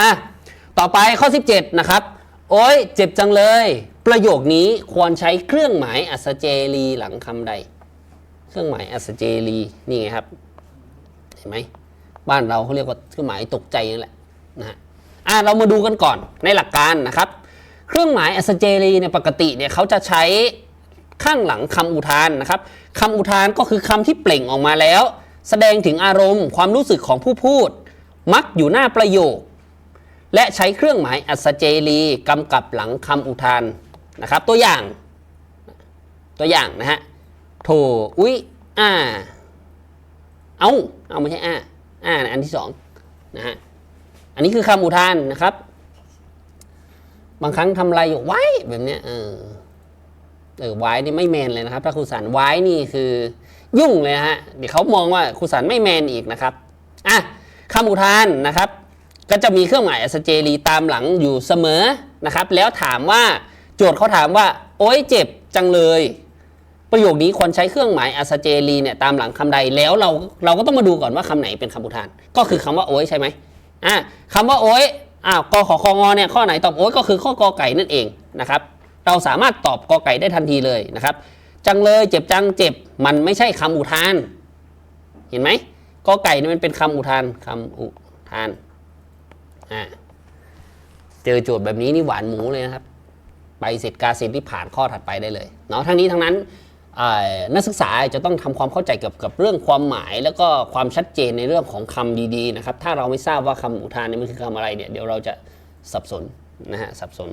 อะต่อไปข้อ 17 นะครับ โอ้ยเจ็บจังเลย ประโยคนี้ควรใช้เครื่องหมายอัศเจรีหลังคำใด เครื่องหมายอัศเจรีนี่ไงครับ เห็นไหมบ้านเราเขาเรียกว่าเครื่องหมายตกใจนั่นแหละนะฮะอะเรามาดูกันก่อนในหลักการนะครับ เครื่องหมายอัศเจรีเนี่ยปกติเนี่ยเขาจะใช้ข้างหลังคำอุทานนะครับคำอุทานก็คือคำที่เปล่งออกมาแล้ว แสดงถึงอารมณ์ความรู้สึกของผู้พูด มักอยู่หน้าประโยค และใช้เครื่องหมายอัศเจรีกำกับหลังคำอุทานนะครับ ตัวอย่าง ตัวอย่างนะฮะโถอุ๊ยอ่าเอาเอาไม่ใช่อ่าอ่าอันที่สองนะฮะอันนี้คือคำอุทานนะครับ บางครั้งทำอะไรอยู่ไว้แบบเนี้ยเออเออไว้นี่ไม่แมนเลยนะครับ ถ้าครูสันไว้นี่คือยุ่งเลยฮะเดี๋ยวเขามองว่าครูสันไม่แมนอีกนะครับอะคำอุทานนะครับ ก็จะมีเครื่องหมายอัศเจรีตามหลังอยู่เสมอนะครับ แล้วถามว่าโจทย์เขาถามว่า โอ๊ยเจ็บจังเลย ประโยคนี้ควรใช้เครื่องหมายอัศเจรีเนี่ยตามหลังคำใดแล้วเราเราก็ต้องมาดูก่อนว่าคำไหนเป็นคำอุทาน ก็คือคำว่าโอ๊ยใช่ไหมอะคำว่าโอ๊ยอ้าวกขอคงอเนี่ยข้อไหนตอบโอ๊ยก็คือข้อกอไก่นั่นเองนะครับ เราสามารถตอบกอไก่ได้ทันทีเลยนะครับ จังเลยเจ็บจังเจ็บมันไม่ใช่คำอุทาน เห็นไหมกอไก่นี่มันเป็นคำอุทานคำอุทาน อ่าเจอโจทย์แบบนี้นี่หวานหมูเลยนะครับ ไปเสร็จกาเซ็นที่ผ่านข้อถัดไปได้เลยเนาะทั้งนี้ทั้งนั้นนักศึกษาจะต้องทำความเข้าใจเกี่ยวกับเรื่องความหมาย แล้วก็ความชัดเจนในเรื่องของคำดีๆนะครับ ถ้าเราไม่ทราบว่าคำอุทานนี่มันคือคำอะไรเนี่ยเดี๋ยวเราจะสับสนนะฮะสับสน